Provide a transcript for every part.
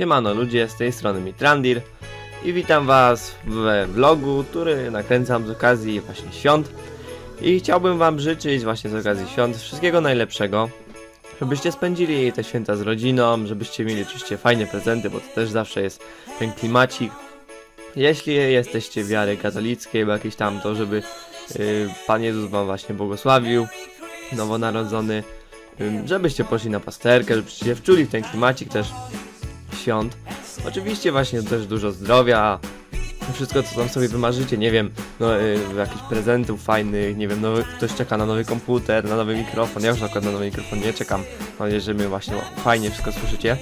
Siemano ludzie, z tej strony Mitrandir i witam was we vlogu, który nakręcam z okazji właśnie świąt i chciałbym wam życzyć właśnie z okazji świąt wszystkiego najlepszego, żebyście spędzili te święta z rodziną, żebyście mieli oczywiście fajne prezenty, bo to też zawsze jest ten klimacik. Jeśli jesteście wiary katolickiej, bo jakieś tam, to żeby y, Pan Jezus wam właśnie błogosławił, nowonarodzony, ym, żebyście poszli na pasterkę, żebyście się wczuli w ten klimacik też świąt. Oczywiście właśnie też dużo zdrowia, wszystko co tam sobie wymarzycie, nie wiem, no y, jakichś prezentów fajnych, nie wiem, nowy, ktoś czeka na nowy komputer, na nowy mikrofon, ja już akurat na nowy mikrofon nie czekam, mam nadzieję, że my właśnie fajnie wszystko słyszycie.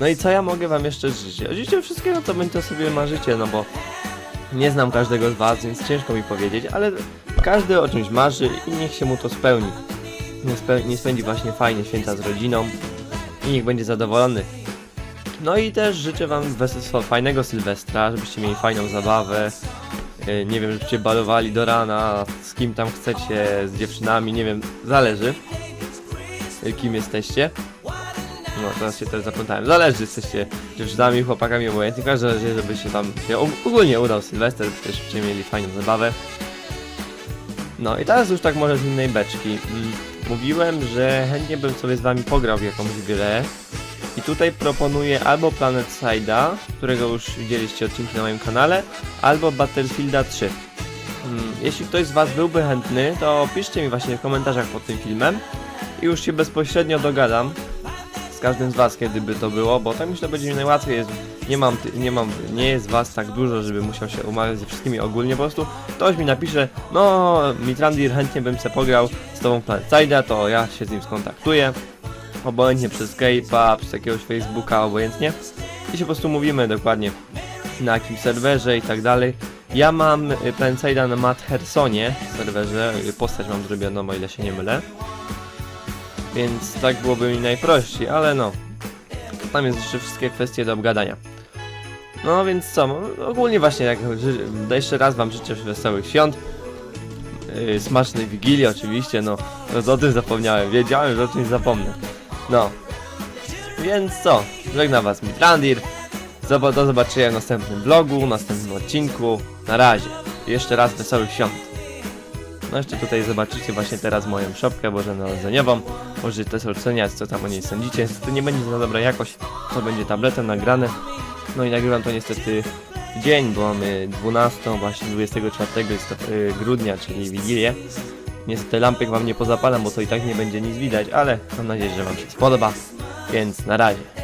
No i co ja mogę wam jeszcze życzyć? Oczywiście wszystkiego co będzie sobie marzycie, no bo nie znam każdego z was, więc ciężko mi powiedzieć, ale każdy o czymś marzy i niech się mu to spełni. Nie, spe nie spędzi właśnie fajnie święta z rodziną i niech będzie zadowolony. No i też życzę wam wes- fajnego Sylwestra, żebyście mieli fajną zabawę. Yy, Nie wiem, żebyście balowali do rana, z kim tam chcecie, z dziewczynami, nie wiem, zależy. yy, Kim jesteście. No, teraz się też zapytałem. Zależy, jesteście dziewczynami, chłopakami, obojętnie. W każdym razie, żeby się tam się og- ogólnie udał Sylwester, żebyście mieli fajną zabawę. No i teraz już tak może z innej beczki. Mówiłem, że chętnie bym sobie z wami pograł w jakąś grę. I tutaj proponuję albo Planet Side'a, którego już widzieliście odcinki na moim kanale, albo Battlefielda 3. Mm, Jeśli ktoś z was byłby chętny, to piszcie mi właśnie w komentarzach pod tym filmem. I już się bezpośrednio dogadam z każdym z was, kiedy by to było, bo tak myślę będzie mi najłatwiej. Jest, nie mam, nie mam, nie jest was tak dużo, żeby musiał się umawiać ze wszystkimi ogólnie, po prostu ktoś mi napisze, no Mitrandir chętnie bym se pograł z tobą Planet Side'a, to ja się z nim skontaktuję, obojętnie przez Skype'a, przez jakiegoś Facebooka, obojętnie i się po prostu mówimy dokładnie na jakim serwerze i tak dalej. Ja mam y, Side'a na Matt Hersonie serwerze, y, postać mam zrobioną, o ile się nie mylę. Więc tak byłoby mi najprościej, ale no. Tam jest jeszcze wszystkie kwestie do obgadania. No więc co, no, ogólnie właśnie jak ży- jeszcze raz wam życzę wesołych świąt. Yy, smacznej wigilii oczywiście, no. no o tym zapomniałem, wiedziałem, że o czymś zapomnę. No. Więc co, żegna was Mitrandir. Do zobaczenia w następnym vlogu, następnym odcinku. Na razie. Jeszcze raz wesołych świąt. No jeszcze tutaj zobaczycie właśnie teraz moją szopkę bożonarodzeniową. Możecie też oceniać co tam o niej sądzicie. Niestety nie będzie za dobra jakość, to będzie tabletem nagrane. No i nagrywam to niestety w dzień, bo mamy 12, właśnie 24 listop- y, grudnia, czyli Wigilię. Niestety lampek wam nie pozapalam, bo to i tak nie będzie nic widać, ale mam nadzieję, że wam się spodoba. Więc na razie.